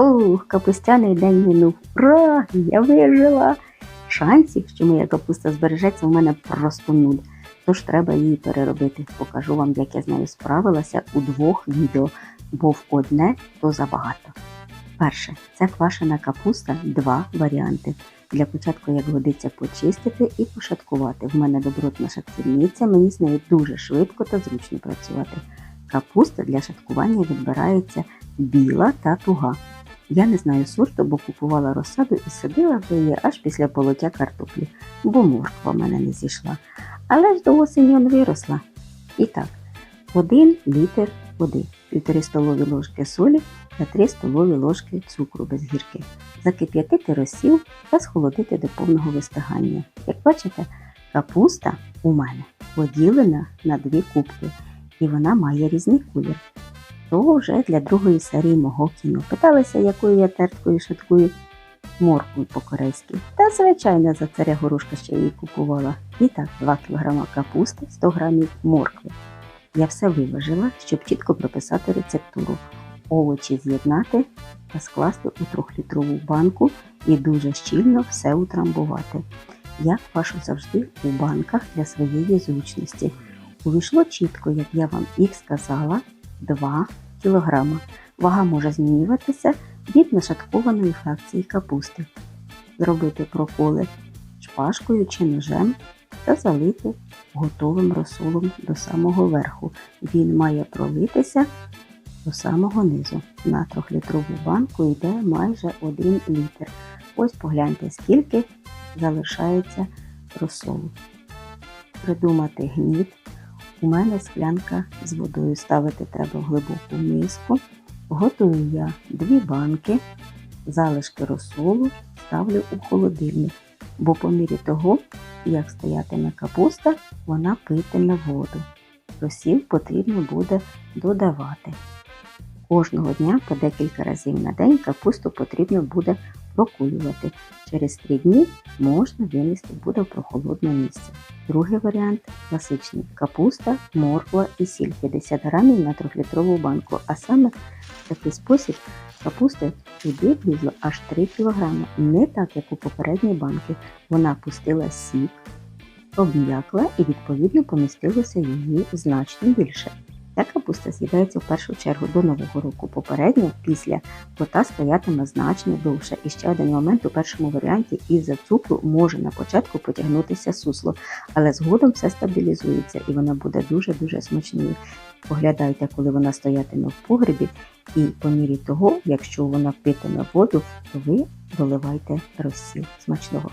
Фух, капустяний день минув. Ура! Я вижила! Шансів, що моя капуста збережеться, у мене просто нуль. Тож треба її переробити. Покажу вам, як я з нею справилася у двох відео, бо в одне то забагато. Перше, це квашена капуста, два варіанти. Для початку, як годиться, почистити і пошаткувати. В мене добротна шатківниця, мені з нею дуже швидко та зручно працювати. Капуста для шаткування відбирається біла та туга. Я не знаю сорту, бо купувала розсаду і садила вже її аж після полоття картоплі, бо морква в мене не зійшла. Але ж до осені он виросла. І так, 1 літр води, 1,5 столові ложки солі та 3 столові ложки цукру без гірки. Закип'ятити розсіл та схолодити до повного вистигання. Як бачите, капуста у мене поділена на дві кубки, і вона має різний колір. То вже для другої серії мого кіно. Питалися, якою я терткою шаткую моркву по-корейськи. Та, звичайно, за царя горошка ще її купувала. І так, 2 кг капусти, 100 г моркви. Я все виважила, щоб чітко прописати рецептуру. Овочі з'єднати та скласти у трьохлітрову банку і дуже щільно все утрамбувати. Я квашу завжди у банках для своєї зручності. Увійшло чітко, як я вам і сказала, 2 кг. Вага може змінюватися від нашаткованої фракції капусти. Зробити проколи шпажкою чи ножем та залити готовим розсолом до самого верху. Він має пролитися до самого низу. На трьохлітрову банку йде майже 1 літр. Ось погляньте, скільки залишається розсолу. Придумати гніт. У мене склянка з водою ставити треба в глибоку миску. Готую я дві банки, залишки розсолу ставлю у холодильник, бо по мірі того, як стоятиме капуста, вона питиме воду. Розсіл потрібно буде додавати. Кожного дня по декілька разів на день капусту потрібно буде прокулювати. Через 3 дні можна винести буде в прохолодне місце. Другий варіант класичний капуста, морква і сіль 50 грамів на 3-літрову банку. А саме в такий спосіб капусти туди влізло аж 3 кг. Не так, як у попередній банки. Вона пустила сік, обм'якла і відповідно помістилося її значно більше. Ця капуста з'їдається в першу чергу до нового року. Попередньо після кота стоятиме значно довше. І ще один момент у першому варіанті із-за цукру може на початку потягнутися сусло, але згодом все стабілізується і вона буде дуже-дуже смачною. Поглядайте, коли вона стоятиме в погребі, і по мірі того, якщо вона питиме воду, то ви доливайте розсіл смачного.